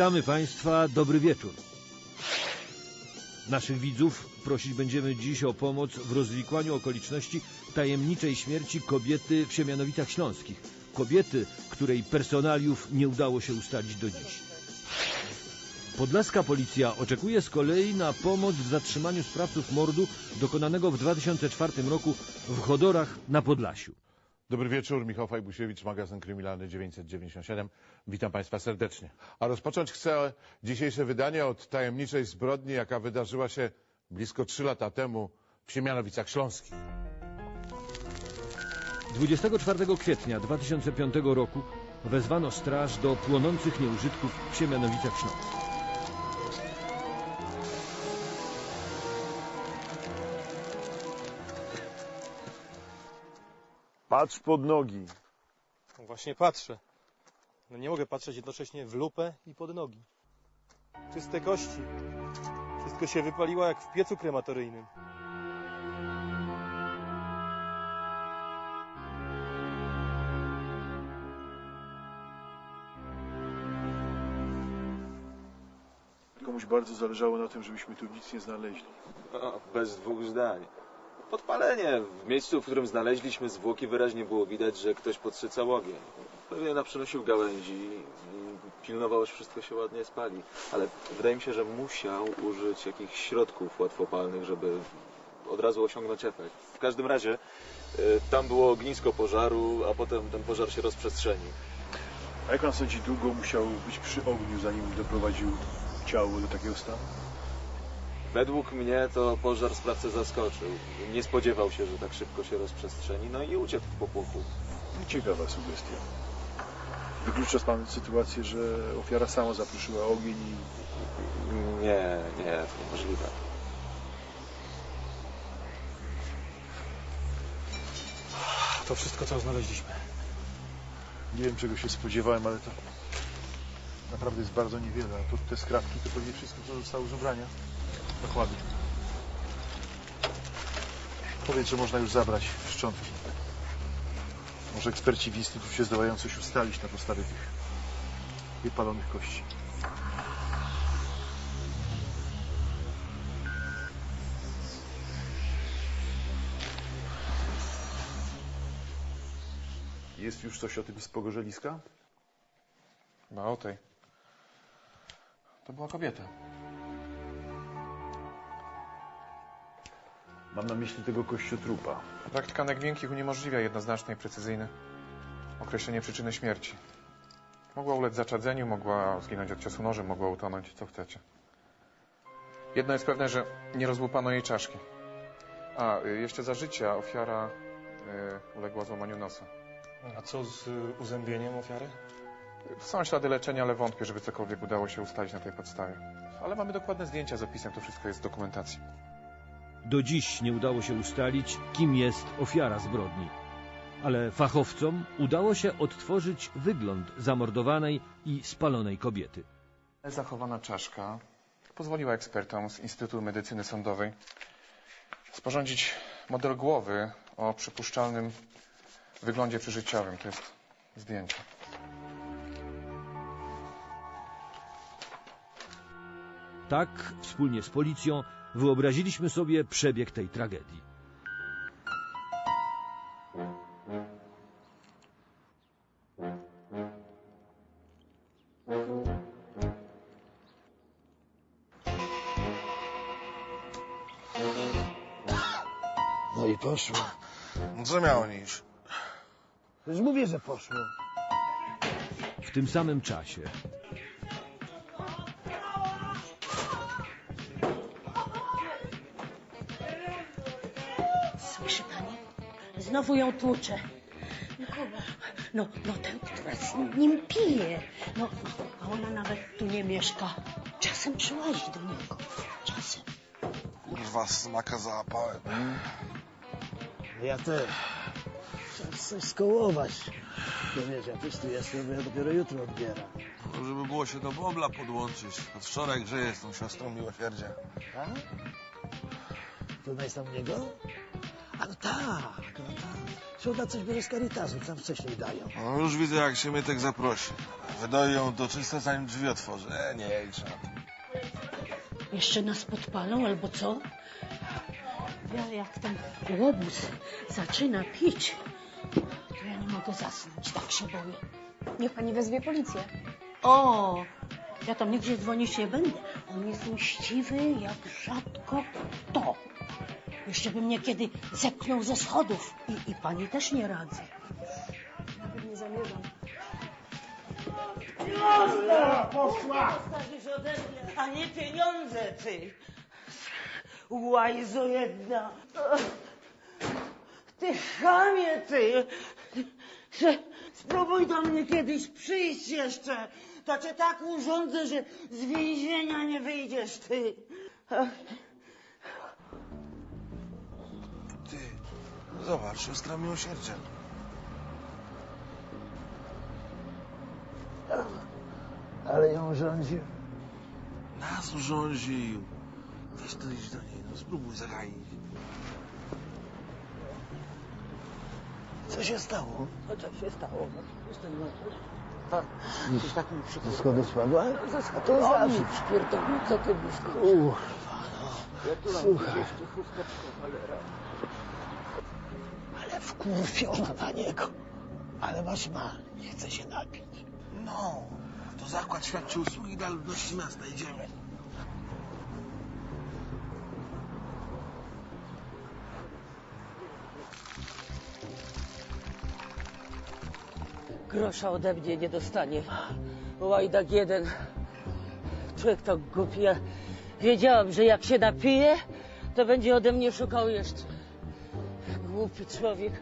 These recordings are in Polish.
Witamy Państwa, dobry wieczór. Naszych widzów prosić będziemy dziś o pomoc w rozwikłaniu okoliczności tajemniczej śmierci kobiety w Siemianowicach Śląskich. Kobiety, której personaliów nie udało się ustalić do dziś. Podlaska policja oczekuje z kolei na pomoc w zatrzymaniu sprawców mordu dokonanego w 2004 roku w Chodorach na Podlasiu. Dobry wieczór, Michał Fajbusiewicz, magazyn kryminalny 997. Witam Państwa serdecznie. A rozpocząć chcę dzisiejsze wydanie od tajemniczej zbrodni, jaka wydarzyła się blisko trzy lata temu w Siemianowicach Śląskich. 24 kwietnia 2005 roku wezwano straż do płonących nieużytków w Siemianowicach Śląskich. Patrz pod nogi. No Właśnie patrzę. No nie mogę patrzeć jednocześnie w lupę i pod nogi. Czyste kości. Wszystko się wypaliło jak w piecu krematoryjnym. Komuś bardzo zależało na tym, żebyśmy tu nic nie znaleźli. O, bez dwóch zdań. Podpalenie. W miejscu, w którym znaleźliśmy zwłoki, wyraźnie było widać, że ktoś podsycał ogień. Pewnie naprzynosił gałęzi i pilnował, aż wszystko się ładnie spali. Ale wydaje mi się, że musiał użyć jakichś środków łatwopalnych, żeby od razu osiągnąć efekt. W każdym razie y, tam było ognisko pożaru, a potem ten pożar się rozprzestrzenił. A jak pan sądzi, długo musiał być przy ogniu, zanim doprowadził ciało do takiego stanu? Według mnie to pożar sprawcę zaskoczył. Nie spodziewał się, że tak szybko się rozprzestrzeni, no i uciekł w popłochu. Ciekawa sugestia. Wyklucza pan sytuację, że ofiara sama zaproszyła ogień i... Nie, nie, to niemożliwe. To wszystko, co znaleźliśmy. Nie wiem, czego się spodziewałem, ale to naprawdę jest bardzo niewiele. A tu te skrawki to pewnie wszystko, co zostało z ubrania. Dokładnie. Powiedz, że można już zabrać szczątki. Może eksperci w instytucie zdołają coś ustalić na podstawie tych wypalonych kości. Jest już coś o tym z pogorzeliska? Chyba o tej. To była kobieta. Mam na myśli tego kościotrupa. Brak tkanek miękkich uniemożliwia jednoznaczne i precyzyjne określenie przyczyny śmierci. Mogła ulec zaczadzeniu, mogła zginąć od ciosu nożem, mogła utonąć, co chcecie. Jedno jest pewne, że nie rozłupano jej czaszki. A, y, jeszcze za życia ofiara y, uległa złamaniu nosa. A co z y, uzębieniem ofiary? Są ślady leczenia, ale wątpię, żeby cokolwiek udało się ustalić na tej podstawie. Ale mamy dokładne zdjęcia z opisem, to wszystko jest w dokumentacji. Do dziś nie udało się ustalić, kim jest ofiara zbrodni. Ale fachowcom udało się odtworzyć wygląd zamordowanej i spalonej kobiety. Zachowana czaszka pozwoliła ekspertom z Instytutu Medycyny Sądowej sporządzić model głowy o przypuszczalnym wyglądzie przeżyciowym. To jest zdjęcie. Tak, wspólnie z policją, wyobraziliśmy sobie przebieg tej tragedii. No i poszło. No co miało iść? Już mówię, że poszło. W tym samym czasie Znowu ją tłucze. No kogo? No, no tę, która z nim pije. No, a ona nawet tu nie mieszka. Czasem przyłazi do niego. Czasem. Kurwa, smaka załapałem. Ja też. coś skołować. No wiesz, ja też tu jestem, bo ja dopiero jutro odbieram. No, żeby było się do bobla podłączyć. Od wczoraj grzeję z tą siostrą miłosierdzia. A? To znajesz tam niego? A no tak, no tak. Szuda coś bierze z Caritasu, tam wcześniej dają. No, już widzę, jak się Mytek zaprosi. Wydaje ją do czysto, zanim drzwi otworzy. E, nie, to. Jeszcze nas podpalą albo co? Ja jak ten łobuz zaczyna pić, to ja nie mogę zasnąć, tak się boję. Niech pani wezwie policję. O, ja tam nigdzie dzwonić nie będę. On jest mściwy jak rzadko kto. Jeszcze by mnie kiedy zepchnął ze schodów. I, i pani też nie radzę. Nawet nie zamierzam. Zostawisz ode mnie, a nie pieniądze, ty. Łajzo jedna. Ty chamie, ty. Że spróbuj do mnie kiedyś przyjść jeszcze. To cię tak urządzę, że z więzienia nie wyjdziesz, ty. Ty, zobacz, siostra miłosierdzia. Ale ją rządził. Nas urządził. Weź to idź do niej, no spróbuj zagaić. Co się stało? Co to się stało? Jestem na Coś tak mi Ze przychodzi. schodu spadła? A to zawsze. przypierdolił, co ty byś Kurwa, Ja tu mam Słuchaj. Wkurwiona na niego. Ale masz mal, nie chce się napić. No, to zakład świadczy usługi dla ludności miasta. Idziemy. Grosza ode mnie nie dostanie. Łajdak jeden. Człowiek to głupi. Ja wiedziałam, że jak się napije, to będzie ode mnie szukał jeszcze. Głupi człowiek.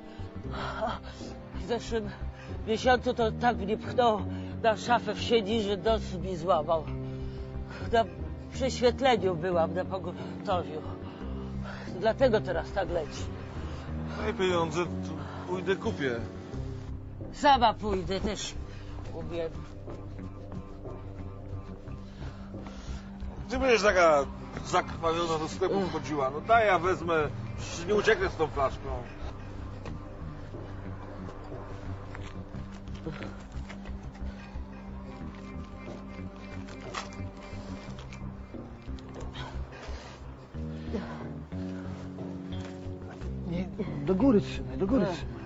W zeszłym miesiącu to tak mnie pchnął na szafę w sieni, że nos mi złamał. Na prześwietleniu byłam, na pogotowiu. Dlatego teraz tak leci. Daj pieniądze, to pójdę kupię. Sama pójdę też. Umiem. Ty będziesz taka zakrwawiona do sklepu wchodziła. No daj, ja wezmę. Przecież nie ucieknę z tą flaszką. Nie, do góry trzymaj, do góry trzymaj.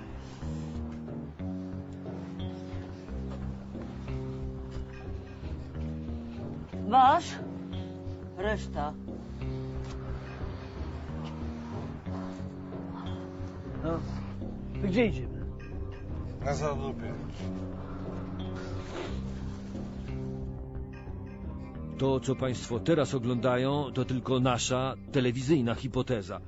Masz? Reszta. No. To gdzie idziemy? Na zadupie. To, co Państwo teraz oglądają, to tylko nasza telewizyjna hipoteza.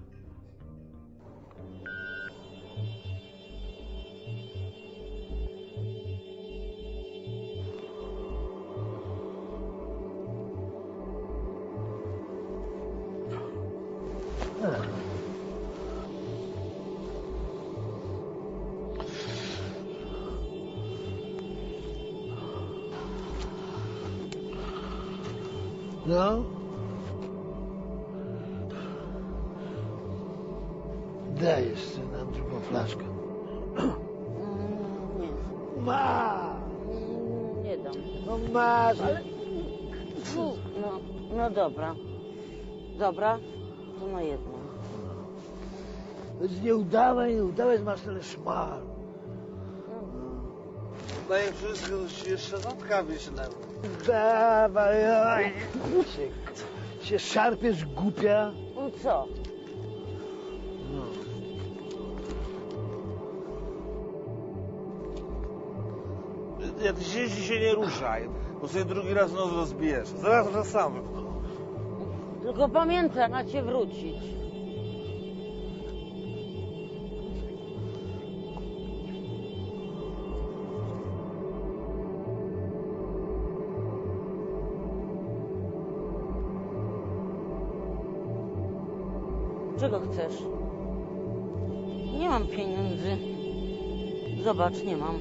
No? Daj jeszcze nam drugą flaszkę. Ma! Nie dam. No masz! Fu, No, no dobra. Dobra, to na jedno. Więc nie udawaj, nie udawaj, masz tyle szmalu. Daję wszystko, to ci jeszcze notka wyślę. Dawaj, oj. Się, się szarpiesz, głupia. No co? Ja ty się, się nie ruszaj, bo sobie drugi raz nos rozbijesz. Zaraz wracamy. Tylko pamiętaj, macie wrócić. Chcesz? Nie mam pieniędzy. Zobacz, nie mam.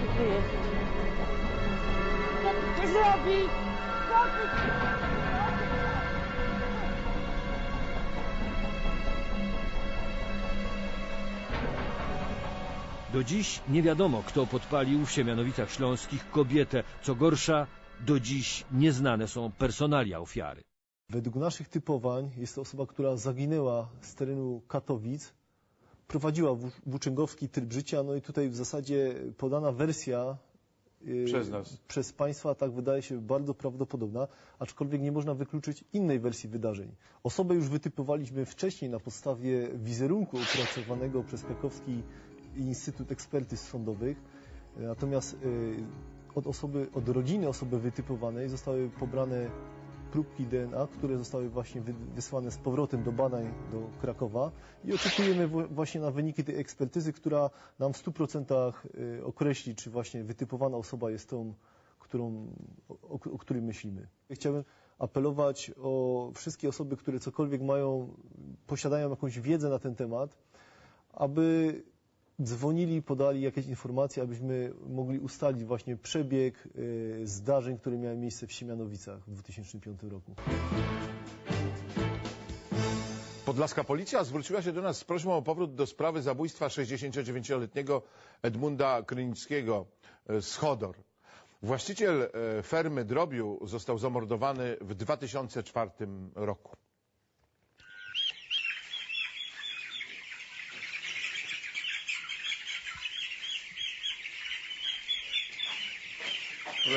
Co to jest? Co chcesz zrobić? Co ty... Do dziś nie wiadomo, kto podpalił w Siemianowicach Śląskich kobietę. Co gorsza, do dziś nieznane są personalia ofiary. Według naszych typowań jest to osoba, która zaginęła z terenu Katowic, prowadziła wł- włóczęgowski tryb życia, no i tutaj w zasadzie podana wersja yy, Przez nas. przez Państwa tak wydaje się bardzo prawdopodobna, aczkolwiek nie można wykluczyć innej wersji wydarzeń. Osobę już wytypowaliśmy wcześniej na podstawie wizerunku opracowanego przez Krakowski Instytut Ekspertyz Sądowych, natomiast yy, od osoby, od rodziny osoby wytypowanej zostały pobrane próbki DNA, które zostały właśnie wy- wysłane z powrotem do badań do Krakowa i oczekujemy właśnie na wyniki tej ekspertyzy, która nam w 100% y, określi, czy właśnie wytypowana osoba jest tą, którą, o, o której myślimy. Chciałbym apelować o wszystkie osoby, które cokolwiek mają, posiadają jakąś wiedzę na ten temat, aby dzwonili, podali jakieś informacje, abyśmy mogli ustalić właśnie przebieg y, zdarzeń, które miały miejsce w Siemianowicach w 2005 roku. Podlaska policja zwróciła się do nas z prośbą o powrót do sprawy zabójstwa 69-letniego Edmunda Krynickiego e, z Chodor. Właściciel e, fermy drobiu został zamordowany w 2004 roku.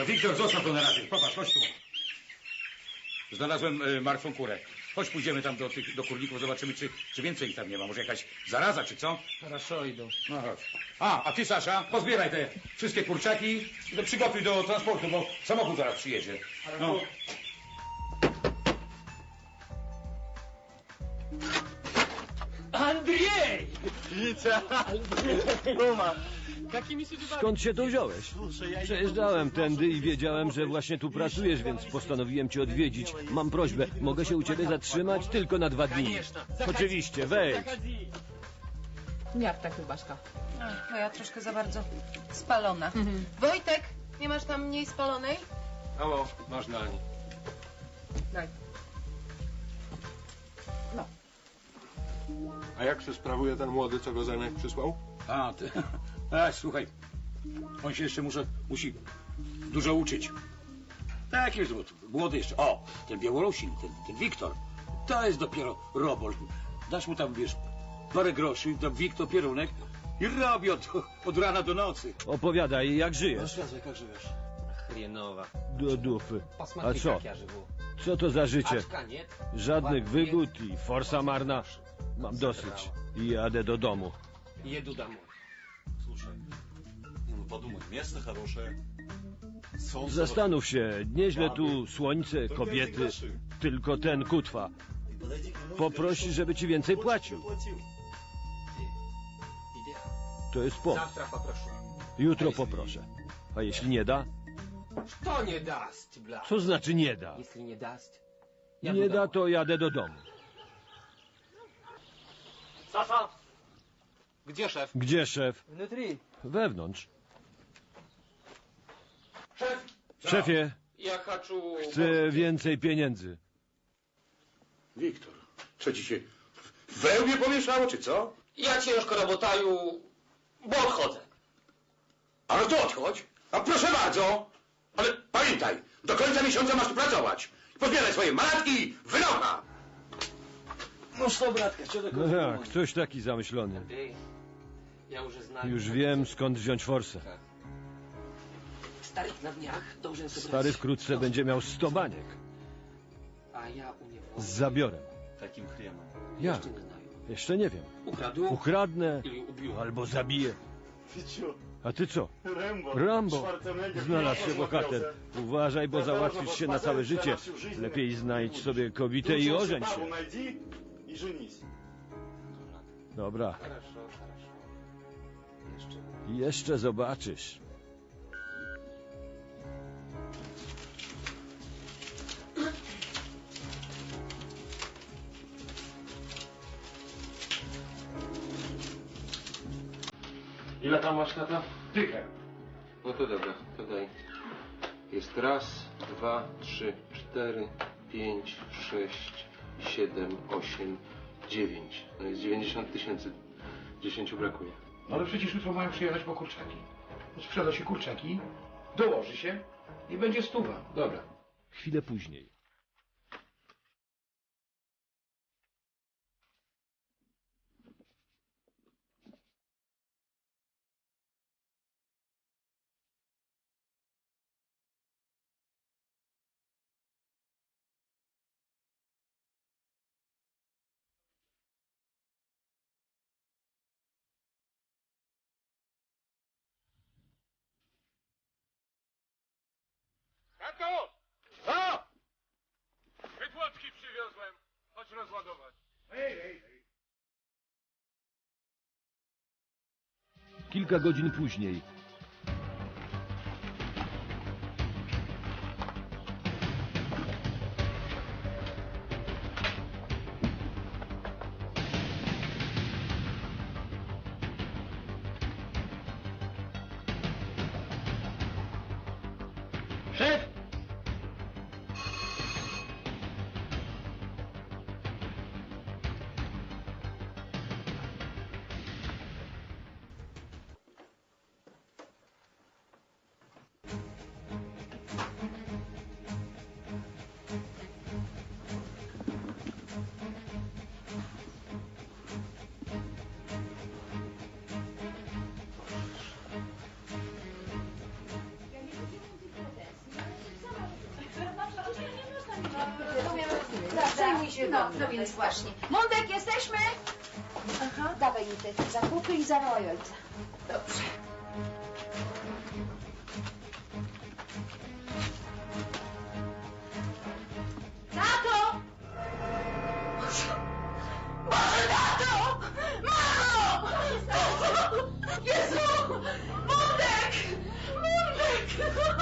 Wiktor, zostaw to na razie. Popatrz, chodź tu. Znalazłem y, martwą kurę. Chodź, pójdziemy tam do tych do kurników, zobaczymy, czy, czy więcej ich tam nie ma. Może jakaś zaraza, czy co? Хорошо, idą. No chodź. A, a ty, Sasza, pozbieraj te wszystkie kurczaki i to przygotuj do transportu, bo samochód zaraz przyjedzie. No. Андрей! Витя! Рома! Skąd się tu wziąłeś? Przejeżdżałem tędy i wiedziałem, że właśnie tu pracujesz, więc postanowiłem cię odwiedzić. Mam prośbę, mogę się u ciebie zatrzymać tylko na dwa dni. Oczywiście, wejdź. Ja w tak Ach, No ja troszkę za bardzo spalona. Mhm. Wojtek, nie masz tam mniej spalonej? Halo, masz na nie. Daj. No. A jak się sprawuje ten młody, co go za przysłał? A, ty. A, słuchaj. On się jeszcze muszę, musi dużo uczyć. Tak jest, młody jeszcze. O, ten Białorusin, ten, ten Wiktor. To jest dopiero robol. Dasz mu tam, wiesz, parę groszy, tam Wiktor pierunek i robi od, od rana do nocy. Opowiadaj, jak żyjesz? Рассказывай, как живешь. Хреново. Do dupy. A Посмотри, co? как я живу. Co to za życie? Очка нет. Żadnych баб wygód i forsa marna. Mam dosyć i jadę do domu. нет. Еду домой. Слушай, ну подумай, место хорошее. Солнце Zastanów się, nieźle tu słońce, kobiety, tylko ten kutwa. Poprosi, żeby ci więcej płacił. To jest pomysł. Завтра попрошу. Jutro poproszę. A jeśli nie da? Что не даст, бля? Co znaczy nie da? Если не даст, я Nie буду da, to jadę do domu. Саша! Где шеф? Gdzie szef? Внутри. Wewnątrz. Шеф! Szefie, Я хочу... chcę więcej pieniędzy. Wiktor, co ci się we łbie pomieszało, czy co? Я ciężko работаю, bo odchodzę. A no to odchodź. A proszę bardzo. Ale pamiętaj, do końca miesiąca masz tu pracować. Pozbieraj swoje malatki, wynocha. Ну что, братка, что No такое? jak, ktoś taki zamyślony. Андрей, я уже знаю. Już wiem, skąd wziąć forsę. Старик на днях должен собрать... Stary wkrótce będzie miał sto baniek. А я у него... Z zabiorem. Таким хреном. Jak? Jeszcze nie wiem. Украду Ukradnę или убью. albo zabiję. Ты чё? A ty co? Рэмбо. Rambo. Шварценеггер. Znalazł się Я bohater. Uważaj, bo załatwisz się na całe życie. Lepiej znajdź sobie kobietę i ożeń się. Бабу найди и женись. Dobra, Хорошо, хорошо. Jeszcze... jeszcze zobaczysz. Ile tam masz tata? Dychę. No to dobra, to daj. Jest raz, dwa, trzy, cztery, pięć, sześć, siedem, osiem, dziewięć. No jest 90 tysięcy. 10 brakuje. No ale przecież jutro mają przyjechać po kurczaki. Sprzeda się kurczaki, dołoży się i będzie stuwa. Dobra. Chwilę później. Tato! Co? Wytłoczki przywiozłem. Chodź rozładować. Ej, ej, ej. Kilka godzin później. No, no więc właśnie. Mądek, jesteśmy? Aha. Dawaj mi te zakupy i zawołaj ojca. Dobrze. Tato! Boże, tato! Mamo! Jezu! Mądek! Mądek!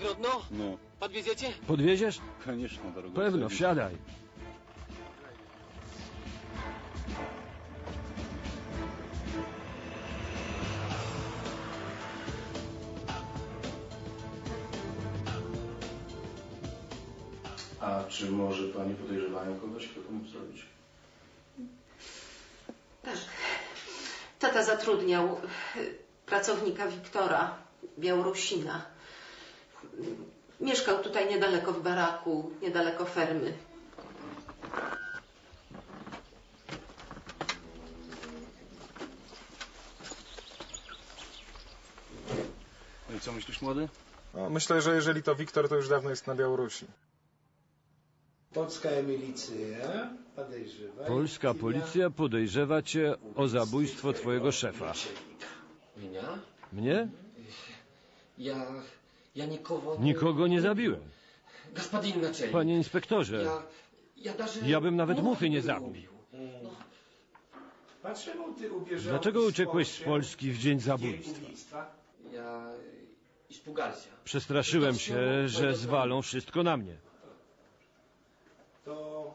Nagrodno? No, Podwieziecie? Podwieziesz? конечно, дорогой. Pewno, Савич. wsiadaj. A czy może pani podejrzewają kogoś, kto to mógł zrobić? Tak. Tata zatrudniał y, pracownika Wiktora, Białorusina. Y, mieszkał tutaj niedaleko w baraku, niedaleko fermy. No i co myślisz, młody? No, myślę, że jeżeli to Wiktor, to już dawno jest na Białorusi. Polska milicja podejrzewa... Polska policja podejrzewa cię o zabójstwo twojego szefa. Mnie? Ja Я никого... Nikogo nie zabiłem. Господин начальник. Panie inspektorze, Я... Я даже... ja bym nawet muchy nie не zabił. Dlaczego ty ubierzałeś Dlaczego uciekłeś z Polski w dzień zabójstwa? ubójstwa? Я... Испугался. Przestraszyłem się, że zwalą wszystko na mnie. To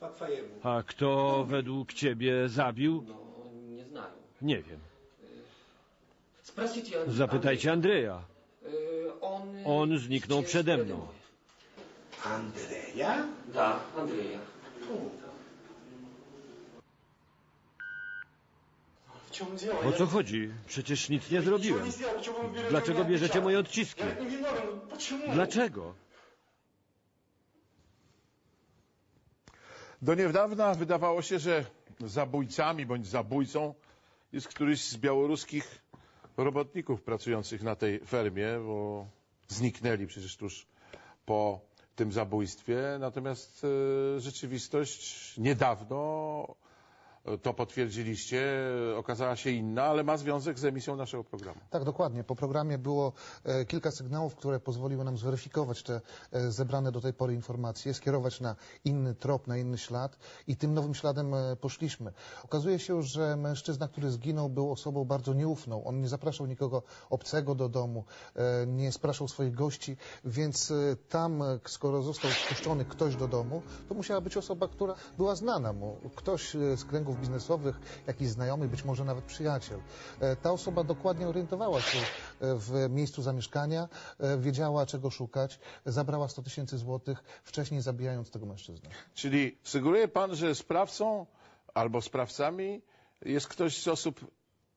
po twojemu. A kto według ciebie zabił? No, не знаю. Nie wiem. Спросите Ан- Zapytajcie Andrzeja. On zniknął przede mną. Andrzeja? Da, Andrea. O co chodzi? Przecież nic nie zrobiłem. Dlaczego bierzecie moje odciski? Dlaczego? Do niedawna wydawało się, że zabójcami bądź zabójcą jest któryś z białoruskich robotników pracujących na tej fermie, bo zniknęli przecież tuż po tym zabójstwie. Natomiast e, rzeczywistość niedawno to potwierdziliście, okazała się inna, ale ma związek z emisją naszego programu. Tak, dokładnie. Po programie było e, kilka sygnałów, które pozwoliły nam zweryfikować te e, zebrane do tej pory informacje, skierować na inny trop, na inny ślad i tym nowym śladem e, poszliśmy. Okazuje się, że mężczyzna, który zginął, był osobą bardzo nieufną. On nie zapraszał nikogo obcego do domu, nie spraszał swoich gości, więc tam, skoro został wpuszczony ktoś do domu, to musiała być osoba, która była znana mu. Ktoś z kręgów biznesowych, jakiś znajomy, być może nawet przyjaciel. E, Ta osoba dokładnie orientowała się e, w miejscu zamieszkania, e, wiedziała czego szukać, zabrała 100 tysięcy złotych, wcześniej zabijając tego mężczyznę. Czyli sugeruje pan, że sprawcą albo sprawcami jest ktoś z osób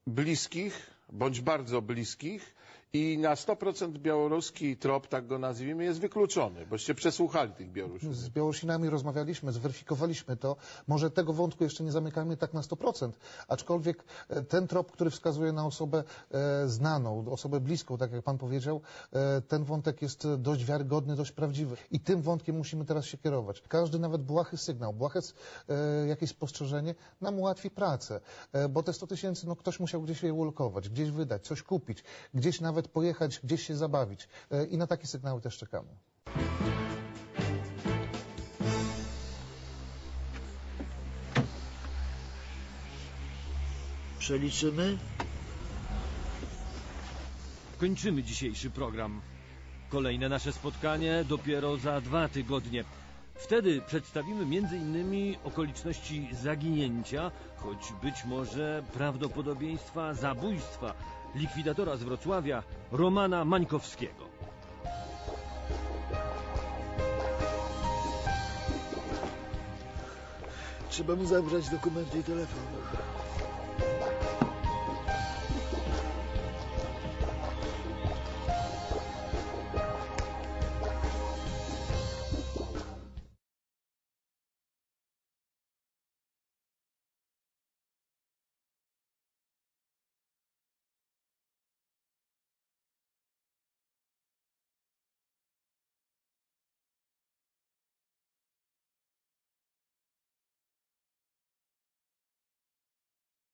bliskich, bądź bardzo bliskich i na 100% białoruski trop, tak go nazwijmy, jest wykluczony, boście przesłuchali tych Białorusinów. Z Białorusinami rozmawialiśmy, zweryfikowaliśmy to. Może tego wątku jeszcze nie zamykamy tak na 100%, aczkolwiek e, ten trop, który wskazuje na osobę e, znaną, osobę bliską, tak jak pan powiedział, e, ten wątek jest dość wiarygodny, dość prawdziwy. I tym wątkiem musimy teraz się kierować. Każdy nawet błahy sygnał, błahe e, jakieś spostrzeżenie nam ułatwi pracę, e, bo te 100 tysięcy, no ktoś musiał gdzieś je ulokować, gdzieś wydać, coś kupić, gdzieś nawet pojechać, gdzieś się zabawić. E, I na takie sygnały też czekamy. Przeliczymy? Kończymy dzisiejszy program. Kolejne nasze spotkanie dopiero za dwa tygodnie. Wtedy przedstawimy między innymi okoliczności zaginięcia, choć być może prawdopodobieństwa zabójstwa likwidatora z Wrocławia Romana Mańkowskiego. Trzeba mu zabrać dokumenty i telefon.